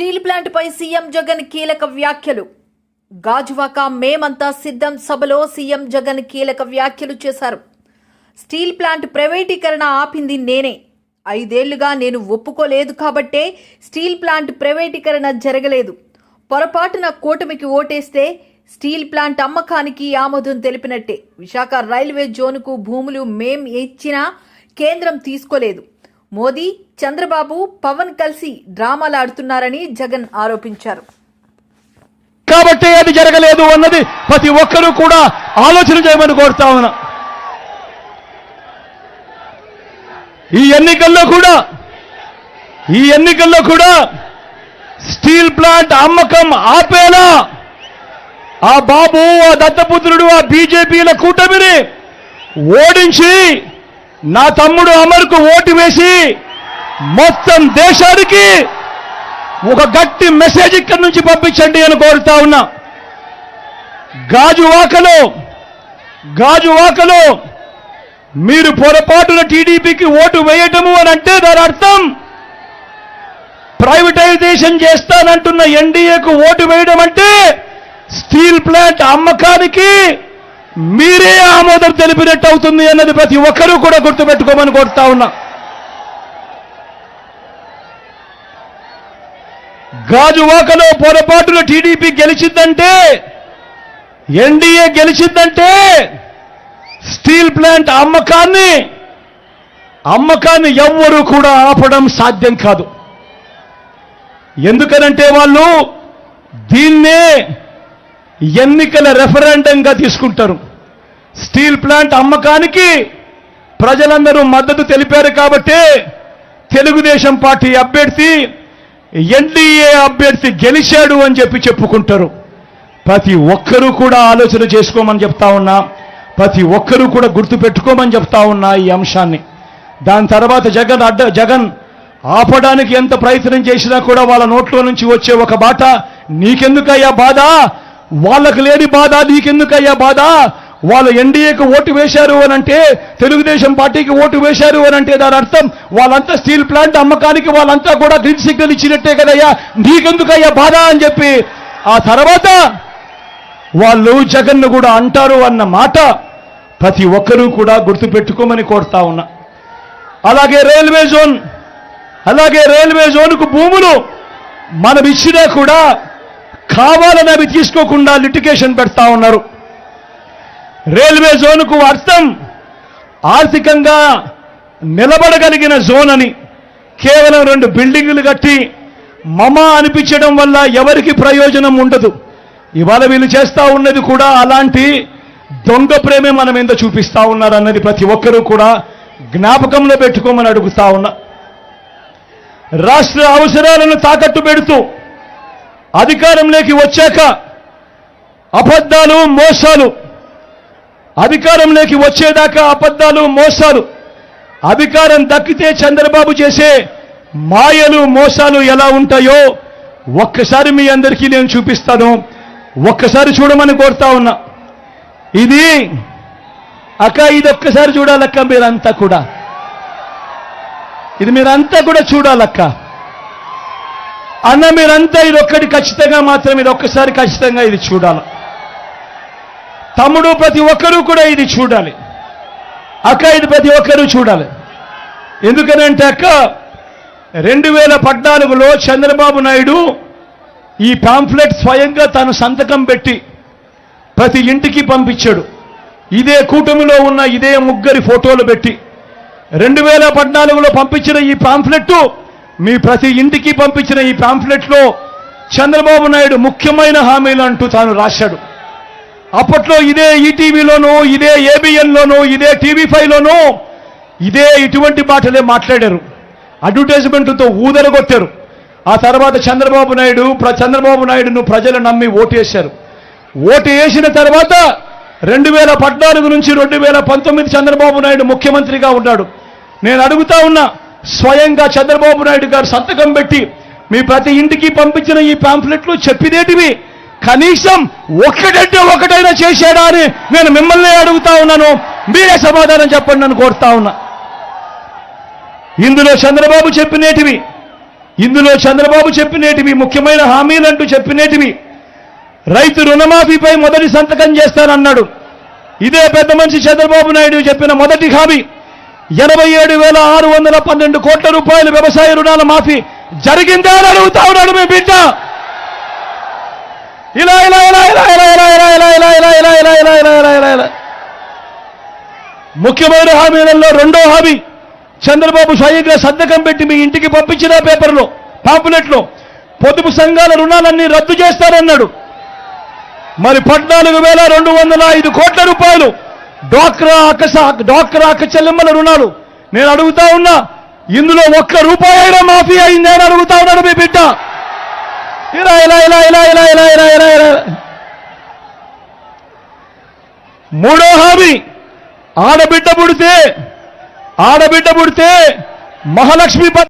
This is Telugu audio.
స్టీల్ ప్లాంట్పై సీఎం జగన్ కీలక వ్యాఖ్యలు. గాజువాక మేమంతా సిద్ధం సభలో సీఎం జగన్ కీలక వ్యాఖ్యలు చేశారు. స్టీల్ ప్లాంట్ ప్రైవేటీకరణ ఆపింది నేనే. ఐదేళ్ళుగా నేను ఒప్పుకోలేదు కాబట్టే స్టీల్ ప్లాంట్ ప్రైవేటీకరణ జరగలేదు. పొరపాటున కూటమికి ఓటేస్తే స్టీల్ ప్లాంట్ అమ్మకానికి ఆమోదం తెలిపినట్టే. విశాఖ రైల్వే జోన్కు భూములు మేం ఇచ్చినా కేంద్రం తీసుకోలేదు. మోదీ చంద్రబాబు పవన్ కలిసి డ్రామాలు ఆడుతున్నారని జగన్ ఆరోపించారు. కాబట్టి అది జరగలేదు అన్నది ప్రతి ఒక్కరూ కూడా ఆలోచన చేయమని కోరుతా ఉన్నా. ఈ ఎన్నికల్లో కూడా ఈ ఎన్నికల్లో కూడా స్టీల్ ప్లాంట్ అమ్మకం ఆపేలా ఆ బాబు ఆ దత్తపుత్రుడు ఆ బీజేపీల కూటమిని ఓడించి నా తమ్ముడు అమర్కు ఓటు వేసి మొత్తం దేశానికి ఒక గట్టి మెసేజ్ ఇక్కడి నుంచి పంపించండి అని కోరుతా ఉన్నా. గాజువాకలో గాజువాకలో మీరు పొరపాటున టీడీపీకి ఓటు వేయటము అని అంటే దాని అర్థం ప్రైవేటైజేషన్ చేస్తానంటున్న ఎన్డీఏకు ఓటు వేయడం అంటే స్టీల్ ప్లాంట్ అమ్మకానికి మీరే ఆమోదం తెలిపినట్టు అవుతుంది అన్నది ప్రతి ఒక్కరూ కూడా గుర్తుపెట్టుకోమని కోరుతా ఉన్నా. గాజువాకలో పొరపాటున టీడీపీ గెలిచిందంటే ఎన్డీఏ గెలిచిందంటే స్టీల్ ప్లాంట్ అమ్మకాన్ని అమ్మకాన్ని ఎవ్వరూ కూడా ఆపడం సాధ్యం కాదు. ఎందుకనంటే వాళ్ళు దీన్నే ఎన్నికల రెఫరెండంగా తీసుకుంటారు. స్టీల్ ప్లాంట్ అమ్మకానికి ప్రజలందరూ మద్దతు తెలిపారు కాబట్టి తెలుగుదేశం పార్టీ అభ్యర్థి ఎన్డీఏ అభ్యర్థి గెలిచాడు అని చెప్పి చెప్పుకుంటారు. ప్రతి ఒక్కరూ కూడా ఆలోచన చేసుకోమని చెప్తా ఉన్నా ప్రతి ఒక్కరూ కూడా గుర్తుపెట్టుకోమని చెప్తా ఉన్నా ఈ అంశాన్ని. దాని తర్వాత జగన్ అడ్డ జగన్ ఆపడానికి ఎంత ప్రయత్నం చేసినా కూడా వాళ్ళ నోట్లో నుంచి వచ్చే ఒక బాట నీకెందుకయ్యా బాధ? వాళ్ళకు లేని బాధ నీకెందుకయ్యా బాధ? వాళ్ళు ఎన్డీఏకు ఓటు వేశారు అని అంటే తెలుగుదేశం పార్టీకి ఓటు వేశారు అని అంటే దాని అర్థం వాళ్ళంతా స్టీల్ ప్లాంట్ అమ్మకానికి వాళ్ళంతా కూడా గ్రీన్ సిగ్నల్ ఇచ్చినట్టే కదయ్యా. నీకెందుకయ్యా బాధ అని చెప్పి ఆ తర్వాత వాళ్ళు జగన్ను కూడా అంటారు అన్న మాట ప్రతి ఒక్కరూ కూడా గుర్తుపెట్టుకోమని కోరుతా ఉన్నా. అలాగే రైల్వే జోన్ అలాగే రైల్వే జోన్కు భూములు మనం ఇచ్చినా కూడా కావాలని అవి తీసుకోకుండా లిటికేషన్ పెడతా ఉన్నారు. రైల్వే జోన్కు అర్థం ఆర్థికంగా నిలబడగలిగిన జోన్ అని కేవలం రెండు బిల్డింగులు కట్టి మమ అనిపించడం వల్ల ఎవరికి ప్రయోజనం ఉండదు. ఇవాళ వీళ్ళు చేస్తా ఉన్నది కూడా అలాంటి దొంగ ప్రేమే మనం ఎంత చూపిస్తా ఉన్నారు అన్నది ప్రతి ఒక్కరూ కూడా జ్ఞాపకంలో పెట్టుకోమని అడుగుతా ఉన్నా. రాష్ట్ర అవసరాలను తాకట్టు పెడుతూ అధికారంలోకి వచ్చాక అబద్ధాలు మోసాలు అధికారంలోకి వచ్చేదాకా అబద్ధాలు మోసాలు. అధికారం దక్కితే చంద్రబాబు చేసే మాయలు మోసాలు ఎలా ఉంటాయో ఒక్కసారి మీ అందరికీ నేను చూపిస్తాను. ఒక్కసారి చూడమని కోరుతా ఉన్నా. ఇది అక్క ఇది ఒక్కసారి చూడాలక్క మీరంతా కూడా. ఇది మీరంతా కూడా చూడాలక్క. అన్న మీరంతా ఇది ఒక్కటి ఖచ్చితంగా మాత్రం ఇది ఒక్కసారి ఖచ్చితంగా ఇది చూడాలి. తమ్ముడు ప్రతి ఒక్కరూ కూడా ఇది చూడాలి. అక్క ఇది ప్రతి ఒక్కరూ చూడాలి. ఎందుకనంటే అక్క రెండు వేల పద్నాలుగులో చంద్రబాబు నాయుడు ఈ పాంఫ్లెట్ స్వయంగా తాను సంతకం పెట్టి ప్రతి ఇంటికి పంపించాడు. ఇదే కూటమిలో ఉన్న ఇదే ముగ్గురి ఫోటోలు పెట్టి రెండు వేల పద్నాలుగులో పంపించిన ఈ పాంఫ్లెట్ మీ ప్రతి ఇంటికి పంపించిన ఈ పాంఫ్లెట్లో చంద్రబాబు నాయుడు ముఖ్యమైన హామీలు అంటూ తాను రాశాడు. అప్పట్లో ఇదే ఈటీవీలోనూ ఇదే ఏబిఎన్లోను ఇదే టీవీ ఫైవ్లోను ఇదే ఇటువంటి మాటలే మాట్లాడారు. అడ్వర్టైజ్మెంట్లతో ఊదరగొట్టారు. ఆ తర్వాత చంద్రబాబు నాయుడు చంద్రబాబు నాయుడును ప్రజలు నమ్మి ఓటేశారు. ఓటు వేసిన తర్వాత రెండు వేల పద్నాలుగు నుంచి రెండు వేల పంతొమ్మిది చంద్రబాబు నాయుడు ముఖ్యమంత్రిగా ఉన్నాడు. నేను అడుగుతా ఉన్నా స్వయంగా చంద్రబాబు నాయుడు గారు సంతకం పెట్టి మీ ప్రతి ఇంటికి పంపించిన ఈ పాంఫ్లెట్లు చెప్పిదేటివి? కనీసం ఒక్కటంటే ఒకటైనా చేశాడా అని నేను మిమ్మల్ని అడుగుతా ఉన్నాను. మీరే సమాధానం చెప్పండి నన్ను కోరుతా ఉన్నా. ఇందులో చంద్రబాబు చెప్పినేటివి ఇందులో చంద్రబాబు చెప్పినేటివి ముఖ్యమైన హామీలంటూ చెప్పినేటివి. రైతు రుణమాఫీపై మొదటి సంతకం చేస్తానన్నాడు. ఇదే పెద్ద మనిషి చంద్రబాబు నాయుడు చెప్పిన మొదటి హామీ. ఎనభై ఏడు వేల ఆరు వందల పన్నెండు కోట్ల రూపాయలు వ్యవసాయ రుణాల మాఫీ జరిగిందా అని అడుగుతా ఉన్నాడు మీ బిడ్డ. ఇలా ఇలా ఇలా ఇలా ఇలా ఇలా ఇలా ఇలా ఇలా ఇలా ఇలా ఇలా ఇలా ఇలా ఇలా ఇలా ఇలా ముఖ్యమైన హామీలలో రెండో హామీ చంద్రబాబు స్వయంగా సంతకం పెట్టి మీ ఇంటికి పంపించిన పేపర్లో పాంపులెట్లో పొదుపు సంఘాల రుణాలన్నీ రద్దు చేస్తారన్నాడు మరి పద్నాలుగు వేల రెండు వందల ఐదు కోట్ల రూపాయలు డ్వాక్రా అక్కస డ్వాక్రా అక్క చెల్లెమ్మల రుణాలు నేను అడుగుతా ఉన్నా ఇందులో ఒక్క రూపాయి అయినా మాఫీ అయిందని అడుగుతా ఉన్నాడు మీ బిడ్డ ఇలా ఇలా ఇలా ఇలా ఇలా ఇలా ఇలా మూడో హామీ. ఆడబిడ్డ పుడితే ఆడబిడ్డ పుడితే మహాలక్ష్మి